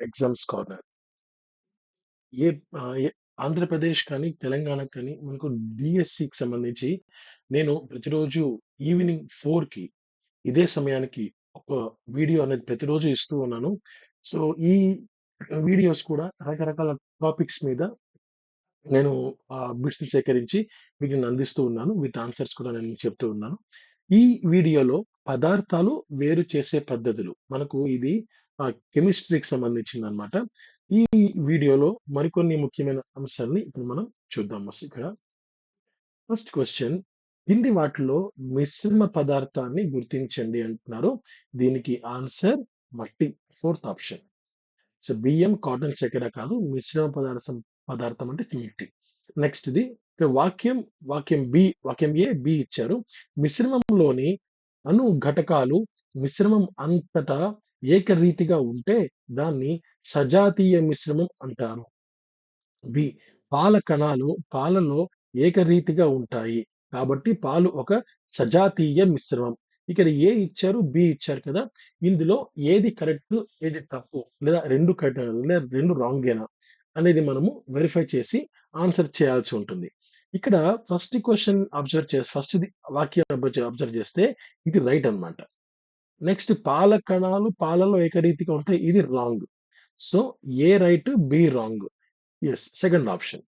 Exams corner. ఏ ఆహ్, ఏ ఆంధ్రప్రదేశ్ కానీ, తెలంగాణ కానీ మనకు డీఎస్సీకి సంబంధించి నేను ప్రతిరోజు ఈవినింగ్ ఫోర్కి ఇదే సమయానికి ఒక వీడియో అనేది ప్రతిరోజు ఇస్తూ ఉన్నాను. సో, ఈ వీడియోస్ కూడా రకరకాల టాపిక్స్ మీద నేను ఆహ్, బిట్స్‌ని సేకరించి మీకు నేను అందిస్తూ ఉన్నాను. విత్ ఆన్సర్స్ కూడా నేను మీకు చెప్తూ ఉన్నాను. ఈ వీడియోలో పదార్థాలు వేరు చేసే పద్ధతులు. మనకు ఇది కెమిస్ట్రీకి సంబంధించింది అనమాట ఈ వీడియోలో మరికొన్ని ముఖ్యమైన అంశాలని ఇప్పుడు మనం చూద్దాం ఇక్కడ. ఫస్ట్ క్వశ్చన్ కింది వాటిలో మిశ్రమ పదార్థాన్ని గుర్తించండి అంటున్నారు. దీనికి ఆన్సర్ మట్టి. Fourth option. సో, బియ్యం, కాటన్, చక్కెర కాదు. మిశ్రమ పదార్థం పదార్థం అంటే మట్టి. నెక్స్ట్‌ది ఇక్కడ వాక్యం, వాక్యం బి, వాక్యం ఏ, బి ఇచ్చారు. మిశ్రమంలోని అణు ఘటకాలు మిశ్రమం అంతటా ఏకరీతిగా ఉంటే దాన్ని సజాతీయ మిశ్రమం అంటారు. బి పాల కణాలు పాలలో ఏకరీతిగా ఉంటాయి. కాబట్టి పాలు ఒక సజాతీయ మిశ్రమం. ఇక్కడ ఏ ఇచ్చారు, బి ఇచ్చారు కదా! ఇందులో ఏది కరెక్ట్, ఏది తప్పు లేదా రెండు కరెక్ట్ లేదా రెండు రాంగేనా అనేది మనము వెరిఫై చేసి ఆన్సర్ చేయాల్సి ఉంటుంది. ఇక్కడ ఫస్ట్ క్వశ్చన్ అబ్జర్వ్ చేసి ఫస్ట్‌ది వాక్యం అబ్జర్వ్ చేస్తే ఇది రైట్ అన్నమాట. నెక్స్ట్ పాల కణాలు పాలలో ఏకరీతిగా ఉంటాయి. ఇది wrong. So, A right, B wrong. Yes second option.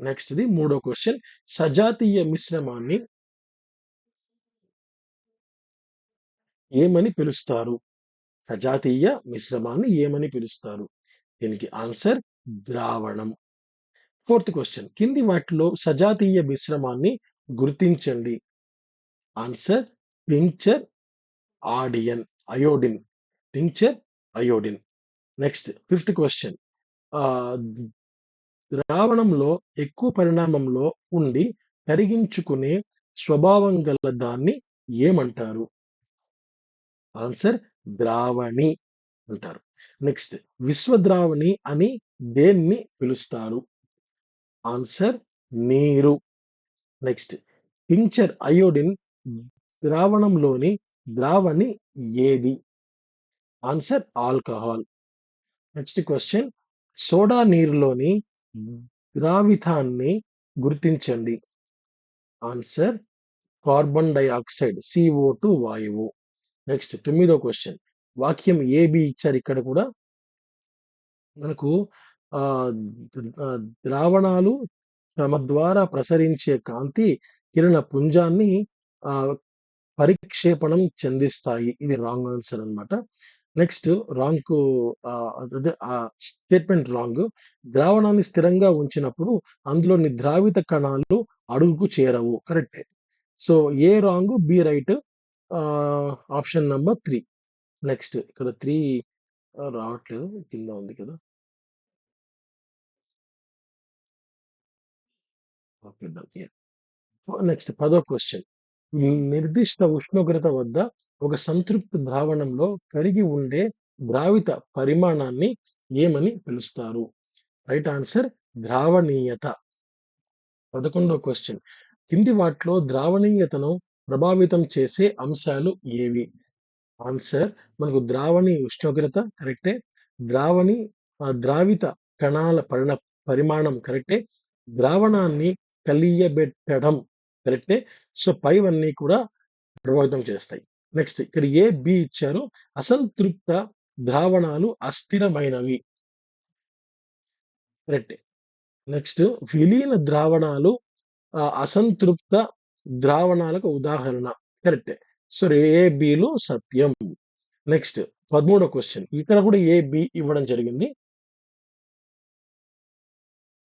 నెక్స్ట్‌ది మూడో క్వశ్చన్ సజాతీయ మిశ్రమాన్ని ఏమని పిలుస్తారు? సజాతీయ మిశ్రమాన్ని ఏమని పిలుస్తారు? దీనికి ఆన్సర్ ద్రావణం. ఫోర్త్ క్వశ్చన్ కింది వాటిలో సజాతీయ మిశ్రమాన్ని గుర్తించండి. Answer tincture iodine, iodine. Tincture, iodine. Next fifth question ద్రావణంలో ఎక్కువ పరిణామంలో ఉండి కరిగించుకునే స్వభావం గల దాన్ని ఏమంటారు? ఆన్సర్ ద్రావణి అంటారు. నెక్స్ట్ విశ్వద్రావణి అని దేన్ని పిలుస్తారు? ఆన్సర్ నీరు. నెక్స్ట్ పింక్చర్ అయోడిన్ ద్రావణంలోని ద్రావణి ఏది? Answer alcohol. Next question soda నీరులోని ద్రావితాన్ని గుర్తించండి. ఆన్సర్ కార్బన్ డయాక్సైడ్ సిఓ2 వాయువు. నెక్స్ట్ తొమ్మిదో క్వెషన్ వాక్యం ఏ, బి ఇచ్చారు ఇక్కడ కూడా. మనకు ద్రావణాలు తమ ద్వారా ప్రసరించే కాంతి కిరణ పుంజాన్ని పరిక్షేపణం చెందిస్తాయి. ఇది రాంగ్ ఆన్సర్ అన్నమాట. నెక్స్ట్ రాంగ్‌కు స్టేట్మెంట్ రాంగ్. ద్రావణాన్ని స్థిరంగా ఉంచినప్పుడు అందులోని ద్రావిత కణాలు అడుగుకు చేరవు. కరెక్టే. So, A wrong, B right. Option number three next ఇక్కడ త్రీ రావట్లేదు. కింద ఉంది కదా! ఓకే. నెక్స్ట్ పదో క్వశ్చన్ నిర్దిష్ట ఉష్ణోగ్రత వద్ద ఒక సంతృప్త ద్రావణంలో కరిగి ఉండే ద్రావిత పరిమాణాన్ని ఏమని పిలుస్తారు? రైట్ ఆన్సర్ ద్రావణీయత. పదకొండో క్వశ్చన్ కింది వాటిలో ద్రావణీయతను ప్రభావితం చేసే అంశాలు ఏవి? ఆన్సర్ మనకు ద్రావణి ఉష్ణోగ్రత కరెక్టే. ద్రావణి ద్రావిత కణాల పరిణ పరిమాణం కరెక్టే. ద్రావణాన్ని కలియబెట్టడం కరెక్టే. సో, పైవన్నీ కూడా ప్రభావితం చేస్తాయి. నెక్స్ట్ ఇక్కడ ఏ, బి ఇచ్చారు. అసంతృప్త ద్రావణాలు అస్థిరమైనవి. కరెక్టే. నెక్స్ట్ విలీన ద్రావణాలు అసంతృప్త ద్రావణాలకు ఉదాహరణ. కరెక్టే. సో, ఏ, బిలు సత్యం. నెక్స్ట్ పదమూడో క్వశ్చన్ ఇక్కడ కూడా ఏ, బి ఇవ్వడం జరిగింది.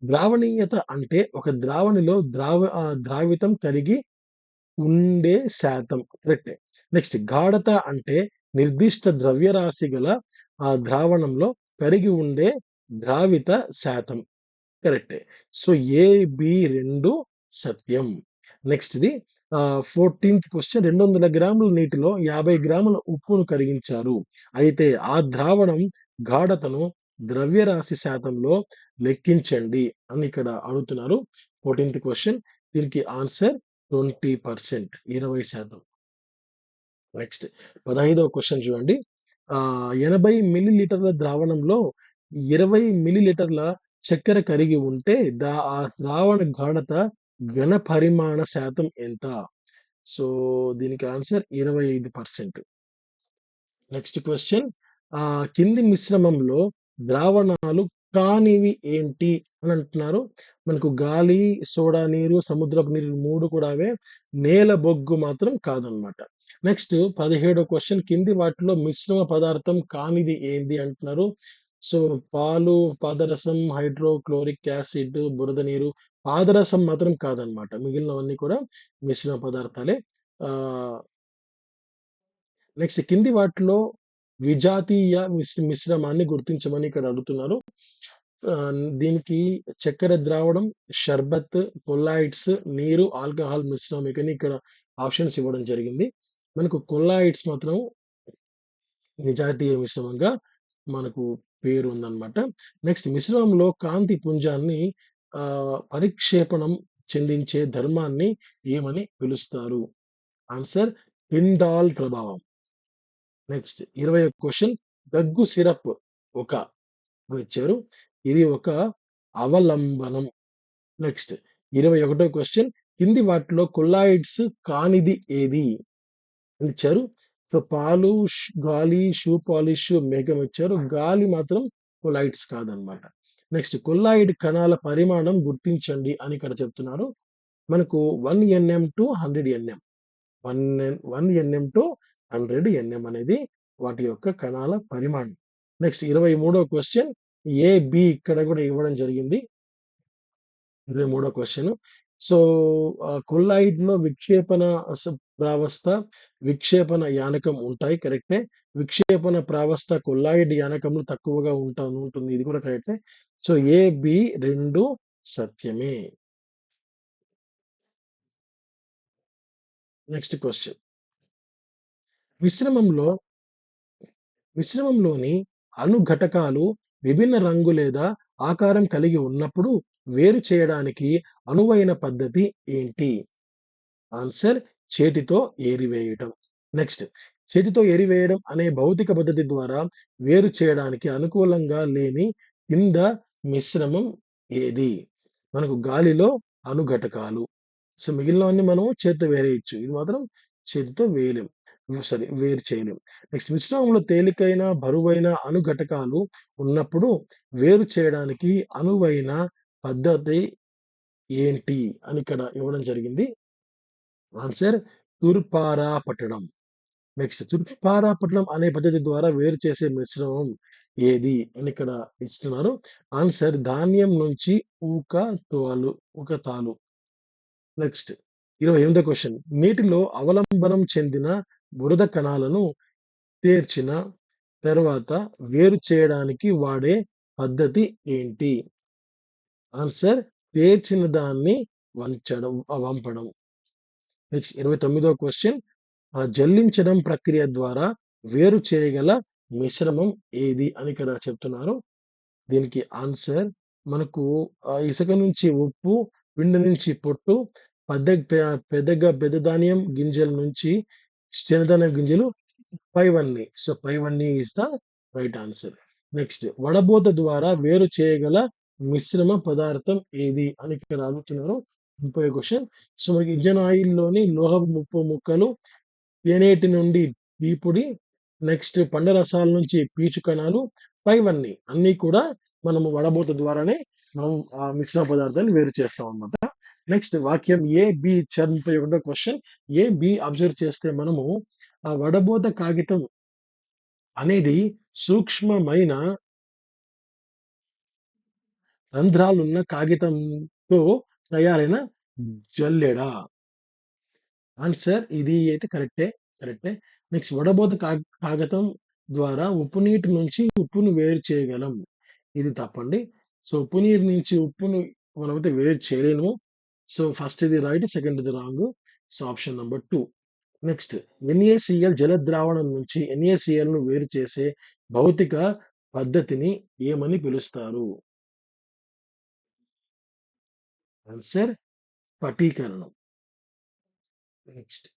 ద్రావణీయత అంటే ఒక ద్రావణిలో ద్రావ ద్రావితం కలిగి ఉండే శాతం. కరెక్టే. నెక్స్ట్ గాఢత అంటే నిర్దిష్ట ద్రవ్యరాశి గల ఆ ద్రావణంలో కరిగి ఉండే ద్రావిత శాతం. కరెక్టే. సో, ఏ, బి రెండు సత్యం. నెక్స్ట్‌ది ఫోర్టీన్త్ క్వశ్చన్ రెండు వందల గ్రాముల నీటిలో 50 గ్రాముల ఉప్పును కరిగించారు. అయితే ఆ ద్రావణం గాఢతను ద్రవ్యరాశి శాతంలో లెక్కించండి అని ఇక్కడ అడుగుతున్నారు. ఫోర్టీన్త్ క్వశ్చన్ దీనికి ఆన్సర్ 20% 20%. నెక్స్ట్ పదహైదవ క్వశ్చన్ చూడండి. ఎనభై 80 మిల్లీలీటర్ల ద్రావణంలో 20 మిల్లీలీటర్ల చక్కెర కరిగి ఉంటే దా ఆ ద్రావణ గాఢత ఘన పరిమాణ శాతం ఎంత? సో, దీనికి ఆన్సర్ 25%. నెక్స్ట్ క్వశ్చన్ ఆ కింది మిశ్రమంలో ద్రావణాలు కానివి ఏంటి అని అంటున్నారు. మనకు గాలి, సోడా నీరు, సముద్రపు నీరు మూడు కూడా అవే. నేల బొగ్గు మాత్రం కాదనమాట. నెక్స్ట్ పదిహేడో క్వశ్చన్ కింది వాటిలో మిశ్రమ పదార్థం కానిది ఏంది అంటున్నారు. సో, పాలు, పాదరసం, హైడ్రోక్లోరిక్ యాసిడ్, బురద నీరు. పాదరసం మాత్రం కాదనమాట. మిగిలినవన్నీ కూడా మిశ్రమ పదార్థాలే. నెక్స్ట్ కింది వాటిలో విజాతీయ మిస్ మిశ్రమాన్ని గుర్తించమని ఇక్కడ అడుగుతున్నారు. దీనికి చక్కెర ద్రావణం, షర్బత్, కొల్లాయిడ్స్, నీరు, ఆల్కహాల్ మిశ్రమం కానీ ఇక్కడ ఆప్షన్స్ ఇవ్వడం జరిగింది. మనకు కొల్లాయిడ్స్ మాత్రం నిజాతీయ మిశ్రమంగా మనకు పేరు ఉందన్నమాట. నెక్స్ట్ మిశ్రమంలో కాంతి పుంజాన్ని పరిక్షేపణం చెందించే ధర్మాన్ని ఏమని పిలుస్తారు? ఆన్సర్ టిండాల్ ప్రభావం. నెక్స్ట్ ఇరవై క్వశ్చన్ దగ్గు సిరప్ ఒక ఇచ్చారు. ఇది ఒక అవలంబనం. నెక్స్ట్ ఇరవై ఒకటో క్వశ్చన్ కింది వాటిలో కొల్లాయిడ్స్ కానిది ఏది? అని ఇచ్చారు. సో, పాలు, గాలి, షూ పాలిష్, మేఘం ఇచ్చారు. గాలి మాత్రం కొల్లాయిడ్స్ కాదనమాట. నెక్స్ట్ కొల్లాయిడ్ కణాల పరిమాణం గుర్తించండి అని ఇక్కడ చెప్తున్నారు. మనకు one nm to 100 nm. One one nm to 100 nm అనేది వాటి యొక్క కణాల పరిమాణం. నెక్స్ట్ ఇరవై మూడో క్వశ్చన్ ఏ, బి ఇక్కడ కూడా ఇవ్వడం జరిగింది. ఇరవై మూడో క్వశ్చన్ సో, కొల్లాయిడ్లో విక్షేపణ ప్రావస్థ, విక్షేపణ యానకం ఉంటాయి. కరెక్టే. విక్షేపణ ప్రావస్థ కొల్లాయిడ్ యానకంలో తక్కువగా ఉంటా ఉంటుంది. ఇది కూడా కరెక్టే. సో, ఏ, బి రెండు సత్యమే. నెక్స్ట్ క్వశ్చన్ మిశ్రమంలో మిశ్రమంలోని అణు ఘటకాలు విభిన్న రంగు లేదా ఆకారం కలిగి ఉన్నప్పుడు వేరు చేయడానికి అనువైన పద్ధతి ఏంటి? ఆన్సర్ చేతితో ఏరివేయటం. నెక్స్ట్ చేతితో ఏరివేయడం అనే భౌతిక పద్ధతి ద్వారా వేరు చేయడానికి అనుకూలంగా లేని కింద మిశ్రమం ఏది? మనకు గాలిలో అనుఘటకాలు సో, మిగిలినవన్నీ మనం చేతితో వేరేయొచ్చు. ఇది మాత్రం చేతితో వేయలేం. సారీ వేరు చేయలేం. నెక్స్ట్ మిశ్రమంలో తేలికైన, బరువైన అణు ఘటకాలు ఉన్నప్పుడు వేరు చేయడానికి అనువైన పద్ధతి ఏంటి? అని ఇక్కడ ఇవ్వడం జరిగింది. ఆన్సర్ తుర్పారా పట్టడం. నెక్స్ట్ తుర్పారా పట్టడం అనే పద్ధతి ద్వారా వేరు చేసే మిశ్రమం ఏది? అని ఇక్కడ ఇస్తున్నారు. ఆన్సర్ ధాన్యం నుంచి ఊక తోలు ఊక తాలు. నెక్స్ట్ ఇరవై ఎనిమిదో క్వశ్చన్ నీటిలో అవలంబనం చెందిన బురద కణాలను తేర్చిన తర్వాత వేరు చేయడానికి వాడే పద్ధతి ఏంటి? ఆన్సర్ తేర్చిన దాన్ని వంచడం వంపడం. నెక్స్ట్ ఇరవై తొమ్మిదో క్వశ్చన్ జల్లించడం ప్రక్రియ ద్వారా వేరు చేయగల మిశ్రమం ఏది? అని ఇక్కడ చెప్తున్నారు. దీనికి ఆన్సర్ మనకు ఇసుక నుంచి ఉప్పు, పిండి నుంచి పొట్టు, పెద్ద పెద్దగా పెద్ద ధాన్యం గింజల నుంచి చిన్నధాన్యం గింజలు పైవన్నీ. సో, పైవన్నీ is the right answer. Next వడబోత ద్వారా వేరు చేయగల మిశ్రమ పదార్థం ఏది? అని ఇక్కడ అడుగుతున్నారు. ముప్పై క్వశ్చన్ సో, మనకి ఇంజన్ ఆయిల్‌లోని లోహపు ముప్పు ముక్కలు, తేనెటి నుండి దీపుడి నెక్స్ట్ పండ్ల రసాల నుంచి పీచు కణాలు, పైవన్నీ అన్నీ కూడా మనము వడబోత ద్వారానే మనం ఆ మిశ్రమ పదార్థాన్ని వేరు చేస్తాం అన్నమాట నెక్స్ట్ వాక్యం ఏ, బి ఇచ్చారు 31 క్వశ్చన్ ఏ, బి అబ్జర్వ్ చేస్తే మనము ఆ వడబోత కాగితం అనేది సూక్ష్మమైన రంధ్రాలున్న కాగితంతో తయారైన జల్లెడా ఆన్సర్ ఇది అయితే కరెక్టే. కరెక్టే. నెక్స్ట్ వడబోత కా ద్వారా ఉప్పు నీటి నుంచి ఉప్పును వేరు చేయగలం. ఇది తప్పండి. సో, ఉప్పు నీరు నుంచి ఉప్పును మనమైతే వేరు చేయలేము. సో, ఫస్ట్ ఇది రైట్. సెకండ్‌ది wrong. So, option number two next NaCl జల ద్రావణం నుంచి ఎన్ఏసీఎల్‌ను వేరు చేసే భౌతిక పద్ధతిని ఏమని పిలుస్తారు? ఆన్సర్ పటీకరణం నెక్స్ట్.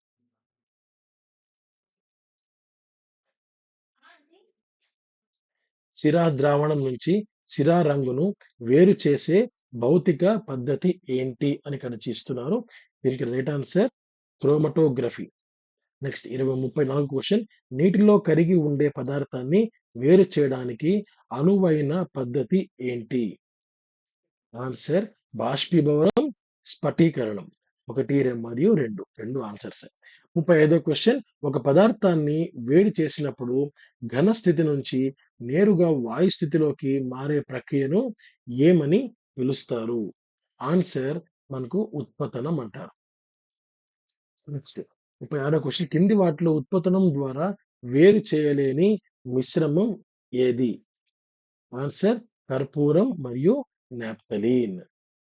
సిరా ద్రావణం నుంచి సిరా రంగును వేరు చేసే భౌతిక పద్ధతి ఏంటి అని ఇక్కడ దీనికి రైట్ ఆన్సర్ క్రోమటోగ్రఫీ. నెక్స్ట్ ఇరవై ముప్పై నాలుగు క్వశ్చన్ నీటిలో కరిగి ఉండే పదార్థాన్ని వేరు చేయడానికి అనువైన పద్ధతి ఏంటి? ఆన్సర్ బాష్పీభవనం, స్ఫటీకరణం. 1, రె మరియు 2. 2 ఆన్సర్సే. 35 క్వెషన్ ఒక పదార్థాన్ని వేడి చేసినప్పుడు ఘన స్థితి నుంచి నేరుగా వాయు స్థితిలోకి మారే ప్రక్రియను ఏమని పిలుస్తారు? ఆన్సర్ మనకు ఉత్పతనం అంటారు. నెక్స్ట్ ముప్పై ఆరో క్వశ్చన్ కింది వాటిలో ఉత్పతనం ద్వారా వేరు చేయలేని మిశ్రమం ఏది? ఆన్సర్ కర్పూరం మరియు నాప్తలీన్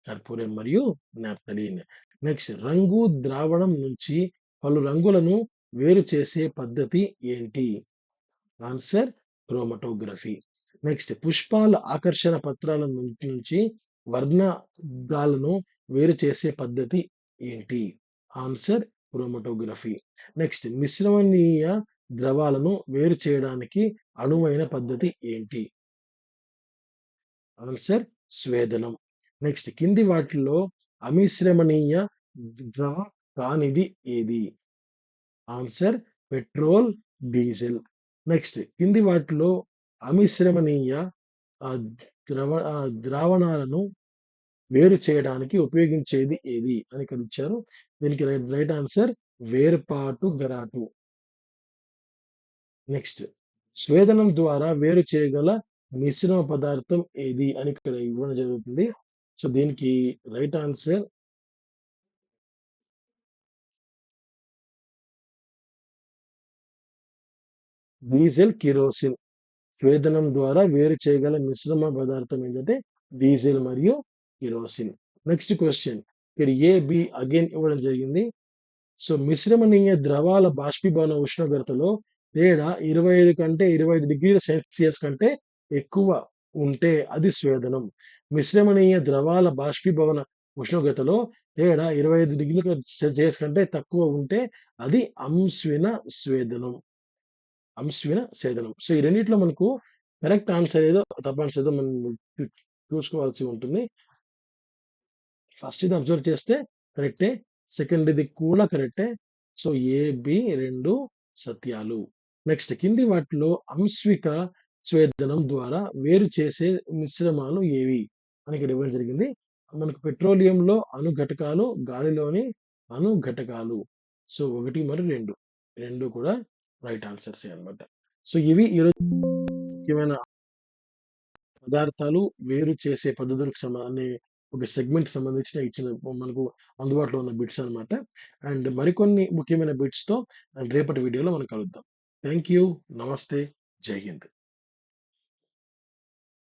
కర్పూరం మరియు నాప్తలీన్ నెక్స్ట్ రంగు ద్రావణం నుంచి పలు రంగులను వేరు చేసే పద్ధతి ఏంటి? Answer chromatography. నెక్స్ట్ పుష్పాల ఆకర్షణ పత్రాల నుంచి వర్ణాలను వేరు చేసే పద్ధతి ఏంటి? Answer chromatography. నెక్స్ట్ మిశ్రమణీయ ద్రవాలను వేరు చేయడానికి అనువైన పద్ధతి ఏంటి? ఆన్సర్ స్వేదనం. నెక్స్ట్ కింది వాటిలో అమిశ్రమణీయ ద్రవ కానిది ఏది? Answer petrol, diesel. నెక్స్ట్ కింది వాటిలో అమిశ్రమణీయ ద్రవ ద్రావణాలను వేరు చేయడానికి ఉపయోగించేది ఏది? అని ఇక్కడ ఇచ్చారు. దీనికి రైట్ ఆన్సర్ వేర్పాటు గరాటు. నెక్స్ట్ స్వేదనం ద్వారా వేరు చేయగల మిశ్రమ పదార్థం ఏది? అని ఇక్కడ ఇవ్వడం జరుగుతుంది. సో, దీనికి రైట్ ఆన్సర్ డీజిల్, కిరోసిన్. స్వేదనం ద్వారా వేరు చేయగల మిశ్రమ పదార్థం ఏంటంటే డీజిల్ మరియు కిరోసిన్. నెక్స్ట్ క్వశ్చన్ ఇక్కడ ఏ, బి అగైన్ ఇవ్వడం జరిగింది. సో, మిశ్రమనీయ ద్రవాల బాష్పీభవన ఉష్ణోగ్రతలో తేడా 25 కంటే 25 డిగ్రీల సెల్సియస్ కంటే ఎక్కువ ఉంటే అది స్వేదనం. మిశ్రమణీయ ద్రవాల బాష్పీభవన ఉష్ణోగ్రతలో తేడా 25 డిగ్రీల సెల్సియస్ కంటే తక్కువ ఉంటే అది అంశ్విన స్వేదనం. అంశువిన స్వేదనం. సో, ఈ రెండిట్లో మనకు కరెక్ట్ ఆన్సర్ ఏదో తప్పనిసరి ఏదో మనం చూసుకోవాల్సి ఉంటుంది. ఫస్ట్ ఇది అబ్జర్వ్ చేస్తే కరెక్టే. సెకండ్ ఇది కూడా కరెక్టే. సో, ఏ, బి 2 సత్యాలు. నెక్స్ట్ కింది వాటిలో అంశిక స్వేదనం ద్వారా వేరు చేసే మిశ్రమాలు ఏవి? అని ఇక్కడ ఇవ్వడం జరిగింది. మనకు పెట్రోలియంలో అణు ఘటకాలు, గాలిలోని అణు ఘటకాలు. సో, ఒకటి మరియు 2. 2 కూడా రైట్ ఆన్సర్స్ అన్నమాట. సో, ఇవి ఈరోజు ముఖ్యమైన పదార్థాలు వేరు చేసే పద్ధతులకు సంబంధించి ఒక సెగ్మెంట్ సంబంధించిన ఇచ్చిన మనకు అందుబాటులో ఉన్న బిట్స్ అన్నమాట. అండ్ మరికొన్ని ముఖ్యమైన బిట్స్‌తో రేపటి వీడియోలో మనం కలుద్దాం. Thank you. నమస్తే. జై హింద్.